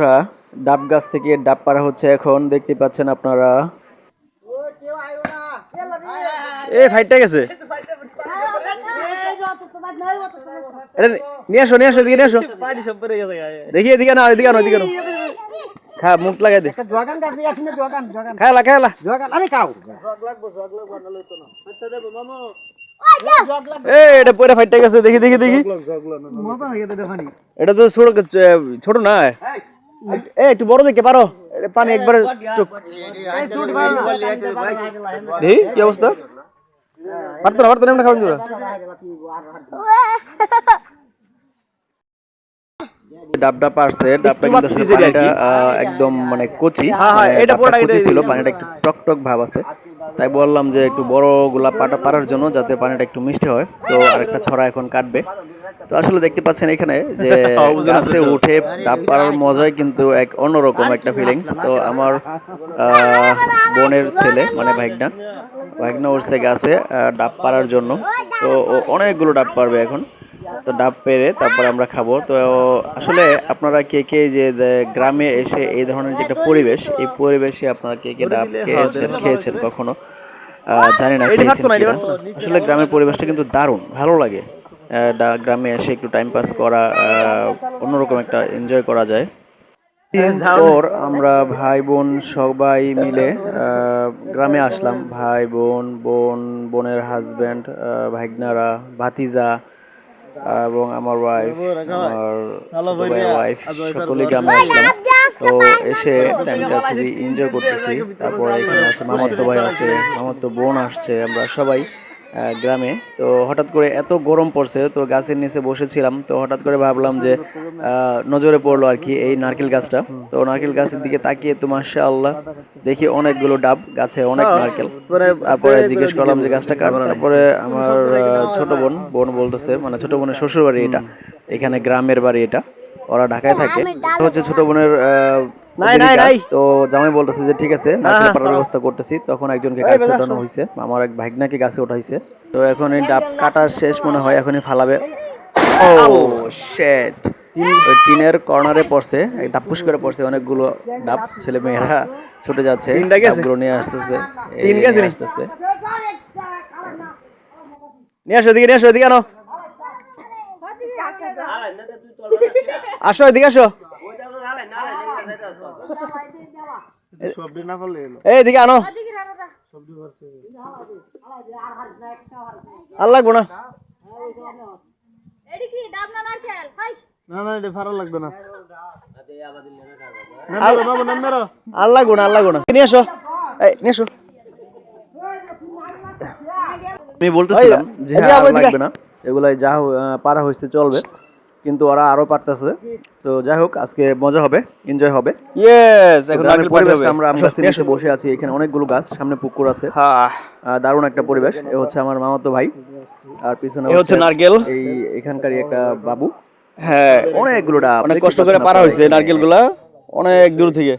বন্ধুরা ডাব গাছ থেকে ডাব পাড়া হচ্ছে এখন দেখতে পাচ্ছেন আপনারা এ ফাইটটা গেছে নিয়ে আসো নিয়ে আসো মুখ এটা পরে গেছে দেখি দেখি দেখি এটা তো ছোট না এ একটু বড় দেখে পারো। পানি একবারে এই কি অবস্থা? পারতো না পারতো না ডাবডা পারছে ডাবটা কিন্তু আসলে পানিটা একদম মানে কচি। এটা পুরোটা কচি ছিল পানিটা একটু টক টক ভাব আছে। তাই বললাম যে একটু বড় গোলাপ পাটা পারার জন্য যাতে পানিটা একটু মিষ্টি হয়। তো আরেকটা ছড়া এখন কাটবে। তো আসলে দেখতে পাচ্ছেন এখানে যে গাছে উঠে ডাব পাড়ার মজাই কিন্তু এক অন্যরকম একটা ফিলিংস তো আমার আহ, বোনের ছেলে মানে ভাইগনা ভাইগনা উঠছে গাছে ডাব পাড়ার জন্য। তো অনেকগুলো ডাব পারবে এখন। তো ডাব পেরে তারপর আমরা খাব। তো আসলে আপনারা কে কে যে গ্রামে এসে এই ধরনের যে একটা পরিবেশ এই পরিবেশে আপনারা কে কে ডাব খেয়েছেন খেয়েছেন কখনো? জানি না খেয়েছেন কিনা। আসলে গ্রামের পরিবেশটা কিন্তু দারুণ ভালো লাগে। গ্রামে এসে একটু টাইম পাস করা আহ, অন্যরকম একটা এনজয় করা যায়। দিন পর আমরা ভাই বোন সবাই মিলে গ্রামে আসলাম। ভাই বোন বোন বোনের হাজবেন্ড ভাইগনারা ভাতিজা এবং আমার ওয়াইফ আমার ওয়াইফ সকলে গ্রামে আসলাম তো এসে টাইমটা খুবই এনজয় করতেছি। তারপর এখানে আছে মামাতো ভাই আছে মামাতো বোন আসছে আমরা সবাই গ্রামে। তো হঠাৎ করে এত গরম পড়ছে তো গাছের নিচে বসেছিলাম। তো হঠাৎ করে ভাবলাম যে আহ, নজরে পড়ল আর কি এই নারকেল গাছটা। তো নারকেল গাছের দিকে তাকিয়ে তো মাসা আল্লাহ দেখি অনেকগুলো ডাব গাছে অনেক নারকেল। তারপরে জিজ্ঞেস করলাম যে গাছটা কার? তারপরে আমার ছোট বোন বোন বলতেছে মানে ছোট বোনের শ্বশুর বাড়ি এটা। এখানে গ্রামের বাড়ি এটা। ওরা ঢাকায় থাকে। হচ্ছে ছোট বোনের তো জামাই বলতেছে যে ঠিক আছে নারকেল পাড়ার ব্যবস্থা করতেছি। তখন একজনকে গাছে ওঠানো হয়েছে আমার এক ভাগনাকে গাছে উঠাইছে তো এখন এই ডাব কাটা শেষ মনে হয় এখনই ফালাবে। ও শেট টিনের কর্নারে পড়ছে এক দাপুস করে পড়ছে অনেকগুলো ডাব। ছেলে মেয়েরা ছুটে যাচ্ছে ডাবগুলো নিয়ে আসতেছে। তিন আসতেছে। নিয়ে আসো এদিকে নিয়ে আসো এদিকে আনো। আসো এদিকে আসো। এই এদিকে আনো। আর লাগবো না। আর লাগবো না আর লাগবো না। নিয়ে আসো। এই নিয়ে আসো। আমি বলতেছিলাম যে হ্যাঁ, আর লাগবে না। এগুলাই যা পারা হয়েছে চলবে। কিন্তু ওরা আরও পারতেছে। তো যাই হোক আজকে মজা হবে এনজয় হবে। ইয়েস এখন হবে পরিবেশটা আমরা আম গাছের বসে আছি এখানে অনেকগুলো গাছ সামনে পুকুর আছে। হ্যাঁ। দারুণ একটা পরিবেশ। এ হচ্ছে আমার মামাতো ভাই। আর পিছনে হচ্ছে নারকেল। এই এখানকারই একটা বাবু। হ্যাঁ। অনেকগুলো ডাব অনেক কষ্ট করে পারা হয়েছে এখানে। নারকেলগুলা অনেক দূর থেকে।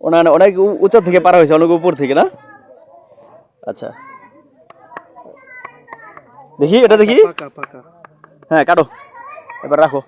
ওনা- অনেক উ- উঁচা থেকে পারা হয়েছে অনেক উপর থেকে না? আচ্ছা। দেখি এটা দেখি। হ্যাঁ কাটো। এবার রাখো।